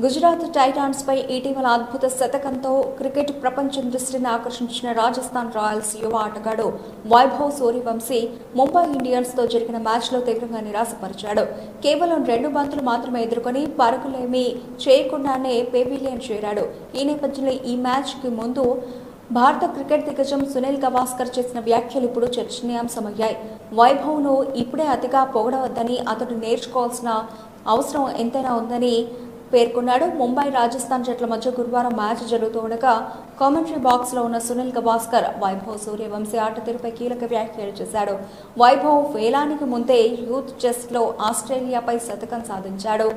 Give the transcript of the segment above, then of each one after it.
గుజరాత్ టైటాన్స్పై ఇటీవల అద్భుత శతకంతో క్రికెట్ ప్రపంచం దృష్టిని ఆకర్షించిన రాజస్థాన్ రాయల్స్ యువ ఆటగాడు వైభవ్ సూర్యవంశీ ముంబై ఇండియన్స్తో జరిగిన మ్యాచ్లో తీవ్రంగా నిరాశపరిచాడు. కేవలం రెండు బంతులు మాత్రమే ఎదుర్కొని పరుగులేమీ చేయకుండానే పెవిలియన్ చేరాడు. ఈ నేపథ్యంలో ఈ మ్యాచ్కి ముందు భారత క్రికెట్ దిగ్గజం సునీల్ గవాస్కర్ చేసిన వ్యాఖ్యలు ఇప్పుడు చర్చనీయాంశమయ్యాయి. వైభవ్ను ఇప్పుడే అతిగా పొగడవద్దని అతడు నేర్చుకోవాల్సిన అవసరం ఎంతైనా ఉందని పేర్కొన్నాడు. ముంబై రాజస్థాన్ జట్ల మధ్య గురువారం మ్యాచ్ జరుగుతుండగా కామెంటరీ బాక్స్లో ఉన్న సునీల్ గవాస్కర్ వైభవ్ సూర్యవంశీ ఆట తీరుపై కీలక వ్యాఖ్యలు చేశాడు. వైభవ్ వేలానికి ముందే యూత్ చెస్ట్లో ఆస్ట్రేలియాపై శతకం సాధించాడు.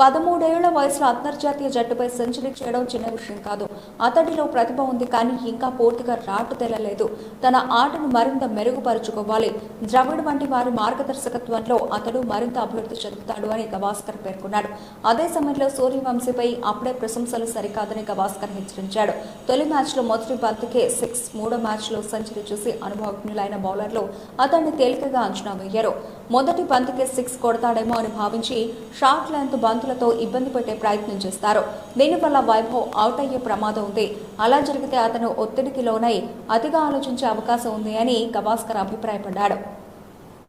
పదమూడేళ్ళ వయసులో అంతర్జాతీయ జట్టుపై సెంచరీ చేయడం చిన్న విషయం కాదు. అతడిలో ప్రతిభ ఉంది కానీ ఇంకా పూర్తిగా రాటు తెల్లలేదు తన ఆటను మరింత మెరుగుపరుచుకోవాలి. ద్రవిడ్ వంటి వారి మార్గదర్శకత్వంలో అతడు మరింత అభివృద్ధి చెందుతాడు అని గవాస్కర్ పేర్కొన్నాడు. అదే సమయంలో సూర్యవంశీపై అప్పుడే ప్రశంసలు సరికాదని గవాస్కర్ హెచ్చరించాడు. తొలి మ్యాచ్లో మొదటి బంతికే సిక్స్ మూడో మ్యాచ్లో సెంచరీ చూసి అనుభవజ్ఞులైన బౌలర్లు అతన్ని తేలికగా అంచనా వేయారు. మొదటి బంతికే సిక్స్ కొడతాడేమో అని భావించి షార్ట్ లెంత్ బంతులతో ఇబ్బంది పెట్టే ప్రయత్నం చేస్తారు. దీనివల్ల వైభవ్ అవుట్ అయ్యే ప్రమాదం ఉంది. అలా జరిగితే అతను ఒత్తిడికి లోనై అతిగా ఆలోచించే అవకాశం ఉంది అని గవాస్కర్ అభిప్రాయపడ్డాడు.